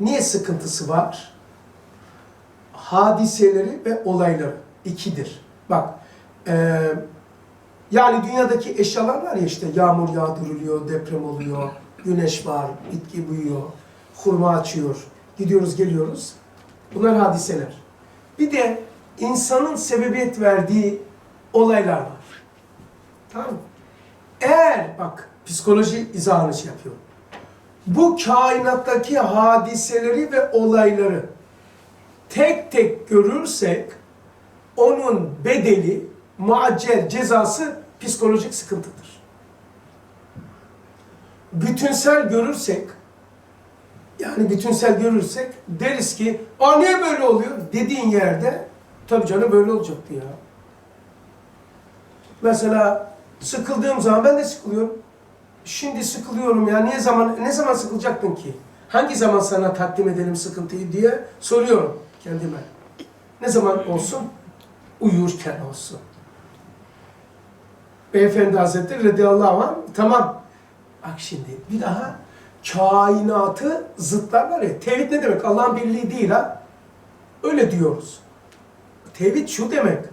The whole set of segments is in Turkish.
Niye sıkıntısı var? Hadiseleri ve olayları ikidir. Bak, e, yani dünyadaki eşyalar var ya işte yağmur yağdırılıyor, deprem oluyor, güneş var, bitki büyüyor, hurma açıyor, gidiyoruz geliyoruz. Bunlar hadiseler. Bir de insanın sebebiyet verdiği olaylar var. Tamam mı? Eğer bak psikoloji izahını şey yapıyor. Bu kainattaki hadiseleri ve olayları tek tek görürsek onun bedeli, muaccel cezası psikolojik sıkıntıdır. Bütünsel görürsek, yani bütünsel görürsek deriz ki, aa niye böyle oluyor dediğin yerde, tabii canım böyle olacaktı ya. Mesela sıkıldığım zaman ben de sıkılıyorum. Şimdi sıkılıyorum ya. Niye zaman ne zaman sıkılacaktın ki? Hangi zaman sana takdim edelim sıkıntıyı diye soruyorum kendime. Ne zaman olsun? Uyurken olsun. Beyefendi Hazretleri radıyallahu anh tamam. Bak şimdi bir daha kainatı zıtlarlar ya. Tevhid ne demek? Allah'ın birliği değil ha. Öyle diyoruz. Tevhid şu demek.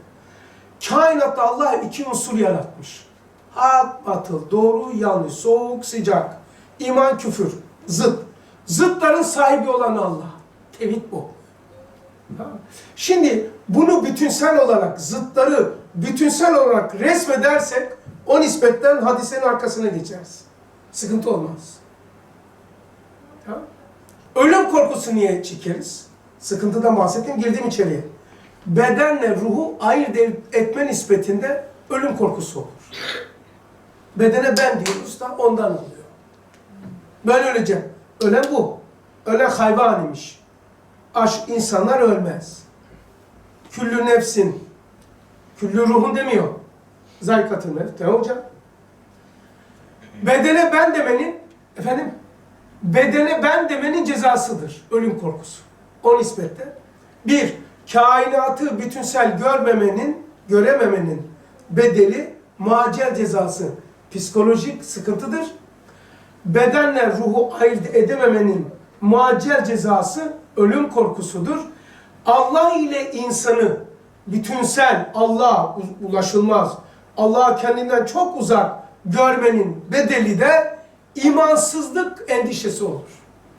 Kainatta Allah iki unsur yaratmış. Hak, batıl, doğru, yanlış, soğuk, sıcak, iman, küfür, zıt. Zıtların sahibi olan Allah. Tevhid bu. Şimdi bunu bütünsel olarak, zıtları bütünsel olarak resmedersek o nispetten hadisenin arkasına geçeriz. Sıkıntı olmaz. Ölüm korkusu niye çekeriz? Sıkıntıdan bahsettim, girdim içeriye. Bedenle ruhu ayırt etme nispetinde ölüm korkusu olur. Bedene ben diyoruz da ondan oluyor. Ben öleceğim. Ölen bu. Ölen hayvan imiş. Aşk insanlar ölmez. Küllü nefsin, küllü ruhun demiyor. Zaykatın mevt. Ne olacak? Bedene ben demenin, efendim, bedene ben demenin cezasıdır. Ölüm korkusu. O nispette. Bir, kainatı bütünsel görmemenin, görememenin bedeli macel cezası. Psikolojik sıkıntıdır. Bedenle ruhu ayırt edememenin muaccel cezası ölüm korkusudur. Allah ile insanı bütünsel, Allah'a ulaşılmaz, Allah'a kendinden çok uzak görmenin bedeli de imansızlık endişesi olur.